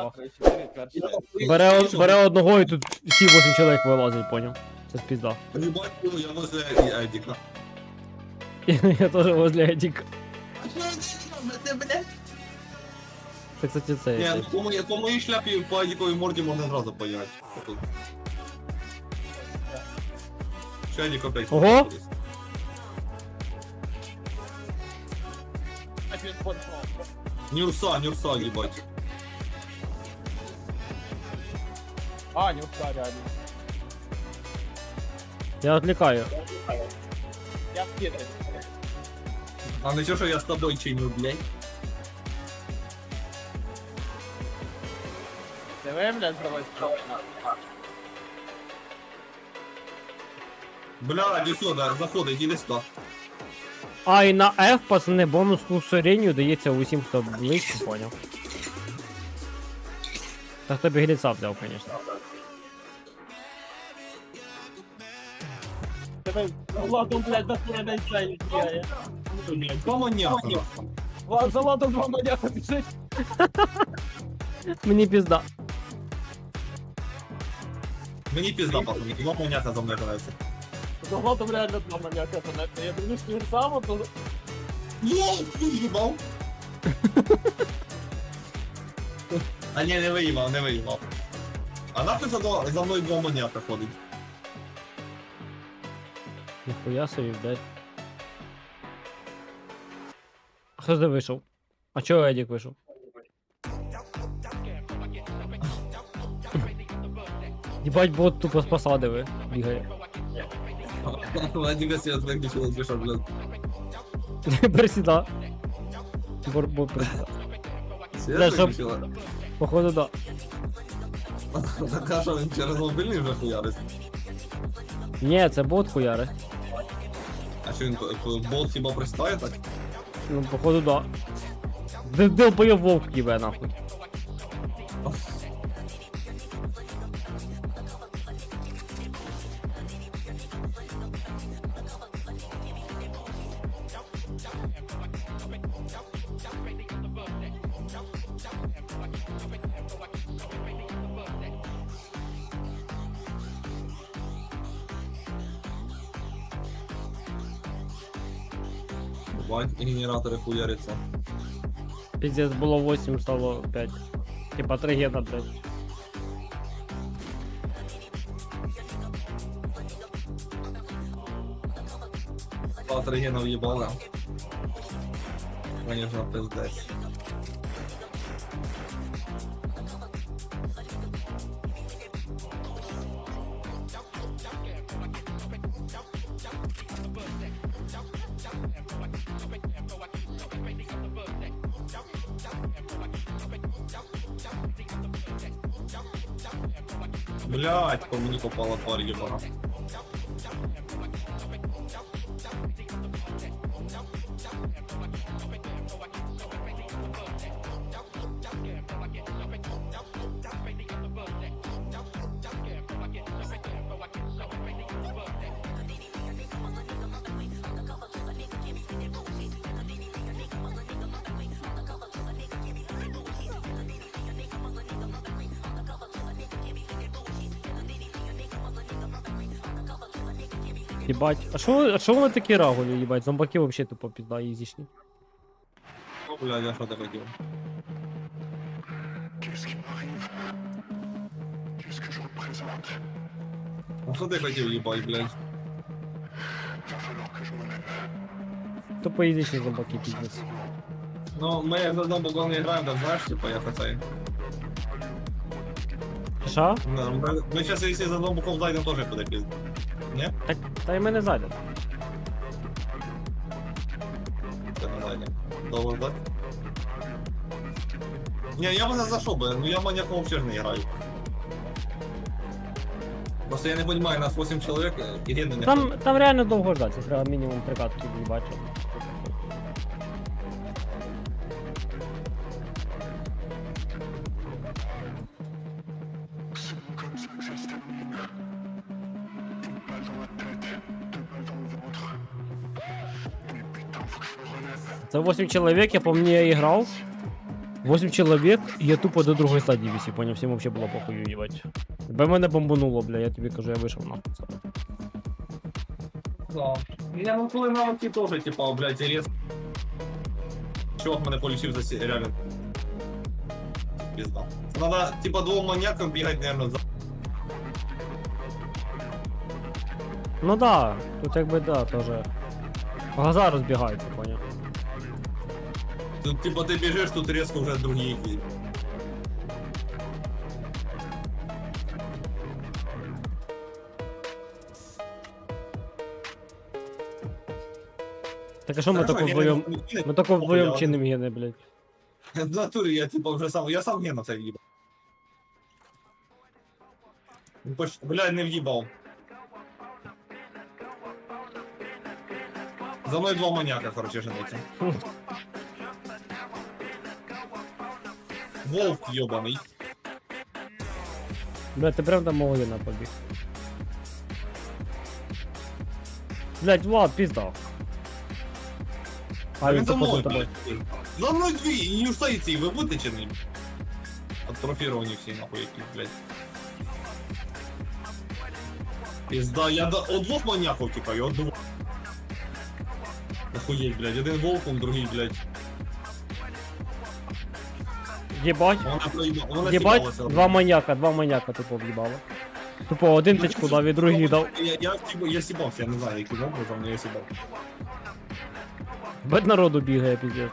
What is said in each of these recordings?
два. три, чотири, перший. Бере, бере одного і тут всі 8 чоловік вилазять, поняв. Це спізда. Ебать, ну, я возле Эдика. Я теж возле Едіка. Блядь? Це, кстати, це. Ні, ну, по моїй, по моїй шляпі по Едіковій морді можна зразу поїхати. Що Едік опять? Ого! Нюрса, Нюрса, їбать. А, не встав, реально. Я відлікаю. Я вкидаю. А не що, що я з тобою чиню, блядь? Диви, блядь, другої сторони. Бля, іди сюди, заходить, іди сюди. А, і на F, пацани, бонус к ускоренню дається усім, хто близько, поняв. Та хто беглеца взяв, конечно. Диви, Владом, блядь, на мене цей бігає. Блядь, команяка. Влад, за Владом два маняка біжить. Мені пізда. Мені пізда, пацани, два маняка за мною грається. За реально два маняка гнеться. Я дивлюсь, він сам, то... Йоу, ти їбав. А ні, не виїбав, не виїбав. А нахуй за, два- за мною два маняка ходить? Ніхуя собі, блядь. А хто де вийшов? А чого Едік вийшов? Єбать, бот тупо з посади бігає. Владимир себе виключив, пішов, блядь. Присіда. Бор, бот присіда. Свет щоб- Походу, да. Така, що він через мобільний вже хуярить. Ні, це бот хуяри. Що він, болт бот хіба пристає так? Ну, походу, да. Де долбойов вовк їбе, нахуй. Бать, генератори хуяряться. Пиздец, було 8, стало 5. Типа 3 гена, блядь. Два гена в'їбали. Конечно, пиздець. Блять, по мені попала тварь єбана. Єбать. А що, а що вони такі рагулі, їбать? Зомбаки вообще тупо пізда ізішні. О, блядь, я що représente А що ти хотів, їбать, блядь? Тупо ізішні зомбаки піздець. Ну, ми як заодно бо не граємо, так знаєш, типа, як оцей. Ша? Ну, Ми, зараз, якщо за одним зайдемо, теж буде пізно. Ні? Так, та й ми не зайдемо. Це не. Довго ждать? Ні, я б не зайшов би, ну я маньяком взагалі не граю. Просто я не розумію, нас 8 чоловік і гени не Там, там реально довго ждати, це треба мінімум три катки. C'est comme ça que Це 8 чоловік, я по мені я грав. 8 чоловік, і я тупо до другої стадії вісів, поняв, всім взагалі було похую, їбать. Бо мене бомбануло, бля, я тобі кажу, я вийшов нахуй. це. Да. Я ну коли навики теж, типа, блядь, рез. Чувак мене полічив за сі- реально. Пізда. Надо, типа, двом маньякам бігати, наверное, за... Ну да, тут якби да, теж. Глаза розбігаються, поняв. Тут, типа, ти біжиш, тут резко вже другі їдуть. Так а що ми Хорошо, тако я вдвоєм. не- не- Ми тако вдвоєм я- чиним гени, блядь. В натурі я типа вже сам, я сам гена це в'їбав. Ну, поч- Бля, не в'їбав. За мною два маніяка, короче, жениться. Волк йобаний. Блядь, ти прям там мого гена побіг. Блядь, Влад, пізда. А він за мною, блядь. За мною дві, і не встають ці, ви будете чи ні? Атрофіровані всі, нахуй, які, блядь. Пізда, я до... от двох маніяків тікаю, от двох. Охуєть, блядь, один волком, другий, блядь. Єбать. Вона проїбала, вона Єбать, сібалася. два маньяка, два маньяка тупо в'їбало. Тупо один тичку дав і другий дав. Я, я, я, я сібався, я не знаю, яким образом, але я сібав. Бать народу бігає, піздець.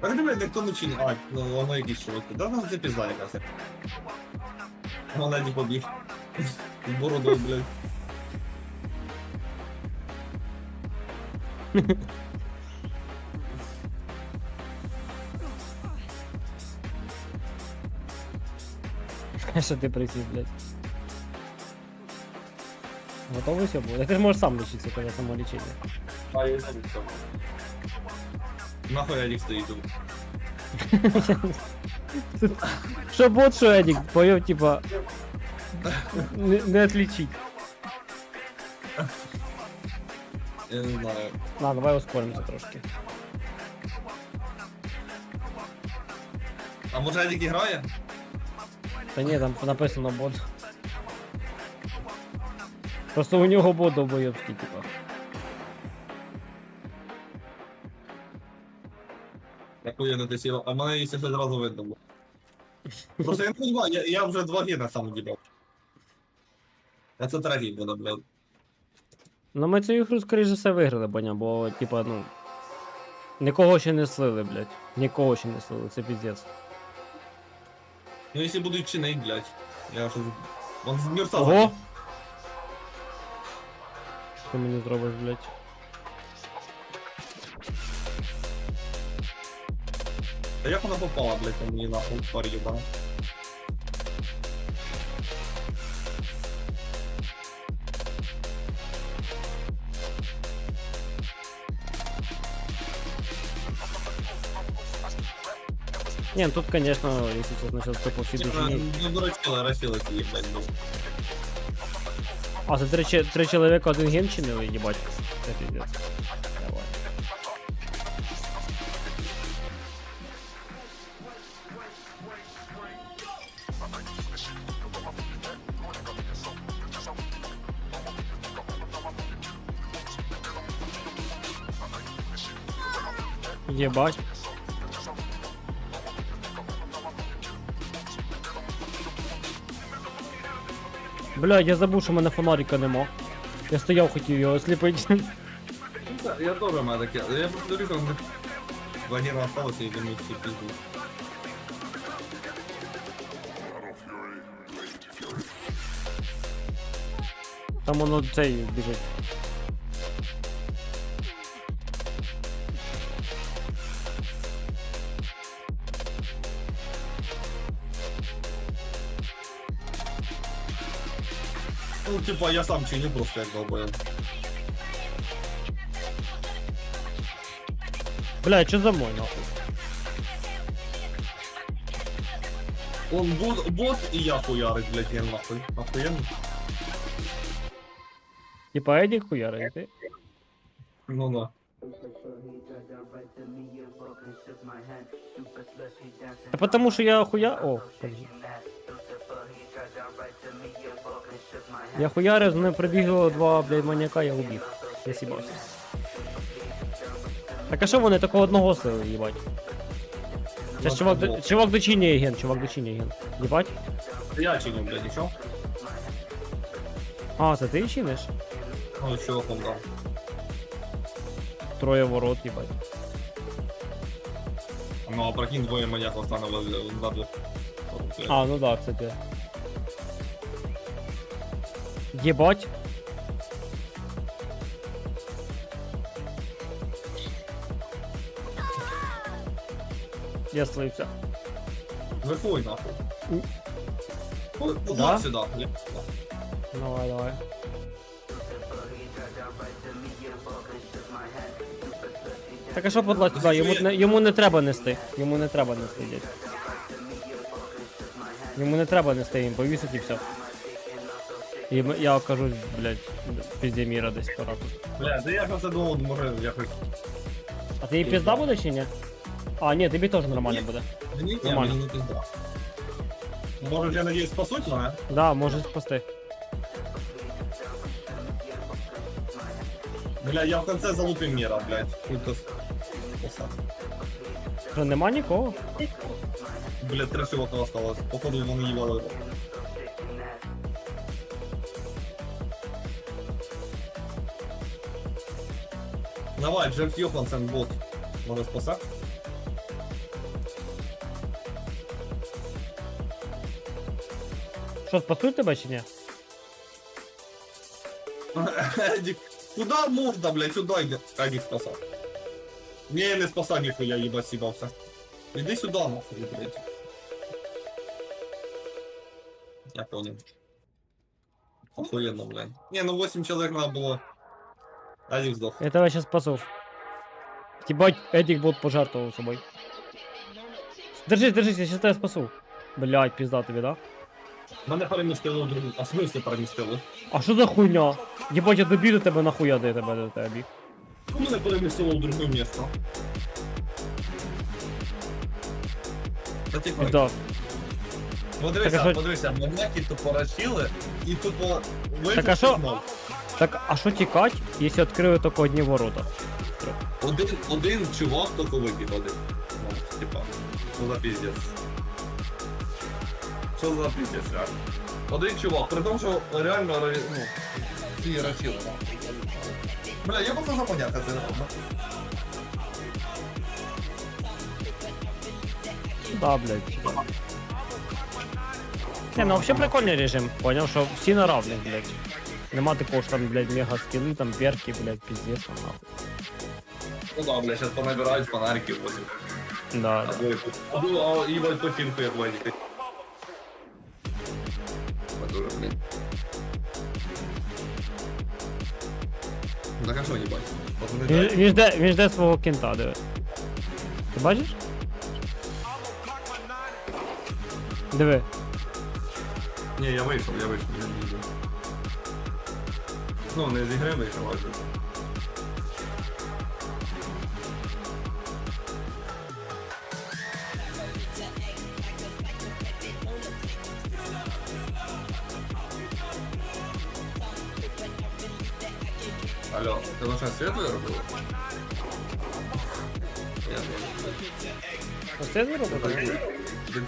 Так диви, ніхто не чинить. А, ну воно якийсь чоловік. Да, ну це пізда якась. Вона не побіг. З бородою, блядь. Що ти присів, блядь. Готовий все буде? Ти можеш сам лічитися, коли самолічення. А, я забув все. Нахуй Адік стоїть тут. Що бот, що Едік, поняв, типа. Не, не отличить. Я не знаю. На, давай ускоримося трошки. А може Адік грає? Та ні, там написано бот. Просто у нього бот довбойовський, типа. Яку не ти. А мене якщо ще зразу видно було. Просто я не розумію, я, я вже два гена сам дібав. Я це третій буде, блядь. Ну ми цю ігру, скоріш за все, виграли, боня, бо, типа, ну. Нікого ще не слили, блядь. Нікого ще не слили, це піздець. Ну якщо будуть чинить, блядь. Я вже... Он з мірса Ого! Що ти мені зробиш, блядь? Да як вона попала, блядь, по мені нахуй, тварь єбана. Ні, ну тут, конечно, якщо чесно, зараз тупо всі Типа, дуже. ну, дурачила, росила ці їбать, ну. А, це три, че- три чоловіка один ген чинили, їбать. Це піздець. Давай. Єбать. Бля, я забув, що в мене фонарика нема. Я стояв, хотів його осліпити. Ну, Я добре маю таке, я просто дивлюся, вони вагіра осталося і думаю, всі пізду. Там воно цей біжить. типа, я сам чиню просто як долбоєм. Бля, що за мой нахуй? Он бот, бот і я хуярить, блядь, ген нахуй. Охуєнно. Типа Эдик хуярить, ти? Ну да. Та потому що я хуя... О, подожди. Я хуярив, з мною прибігло два, блядь, маньяка, я убіг. Я сібався. Так а що вони такого одного слили, їбать? Це ж чувак, до- чувак до чині ген, чувак до чині ген. Їбать? Я чиню, блядь, нічого. А, це ти чиниш? Ну, там дав. Троє ворот, їбать. Ну, а прикинь, двоє маньяків стане возле на двох. А, ну да, кстати. Єбать. Я слився. Виходь нахуй. Ой, Да? да? сюди. Давай, давай. Так а що подлать туди? Йому, не- йому не треба нести. Йому не треба нести, дядь. Йому не треба нести, він повісить і все. І м- я окажусь, блядь, пізді міра десь по раку. Бля, да я просто думав, може якось. А ти їй пізда буде чи ні? А, ні, тобі теж нормально буде. Ні, ні, Нормально. мені не пизда. Може, я надіюсь, спасуть мене? Да, може спасти. Бля, я в конце залупив міра, блядь. Культо спасав. Що, нема нікого? Бля, три живота осталось. Походу, вони ївали. Давай, Джерт Йохансен бот. Може спасати? Що, спасуть тебе чи ні? Едік, Куда, можна, блядь, сюди йде. Едік спасав. Ні, не спасав ніхуя, їба сібався. Іди сюди, нахуй, блядь. Я понял. Охуєнно, блядь. Не, ну 8 человек надо было Эдик сдох. Я тебе сейчас спасу. Ебать, Эдик бот пожертвовал собой. Держись, держись, я сейчас тебя спасу. Блять, пизда тобі, да? Мене перемістили в другу. А в смысле перемістили? А що за хуйня? Єбать, я добіду тебе нахуя, де я тебе до тебе біг. Ну, мене перемістили в друге місто. Та тихо. Пізда. Подивися, Так, а що- подивися, маньяки тупо рачили і тупо Так, а що- Так, а що тікать, якщо відкрили тільки одні ворота? Один, один чувак тільки вибіг один. Ну, типа, що за піздець. Що за піздець, реально? Один чувак, при тому, що реально, ре- ну, ці рачили. Бля, я просто запоняти це. Да, блядь. Не, ну вообще прикольний режим. Понял, що всі на равних, блядь. Нема такого, що там, блядь, мега скіли, там перки, блядь, пиздец, там нахуй. Ну да, бля, зараз понабирають фонариків потім. Да, да. Або, а, і вальпотінку, як вадіки. Дуже, блін. Так а що, їбать? Вони Він, дають. він, жде, він жде свого кента, диви. Ти бачиш? Диви. Ні, я вийшов, я вийшов, я не їду. Ну, не з ігри вийшов, а Алло, ти лише світло робила? Я Ось це зробив? не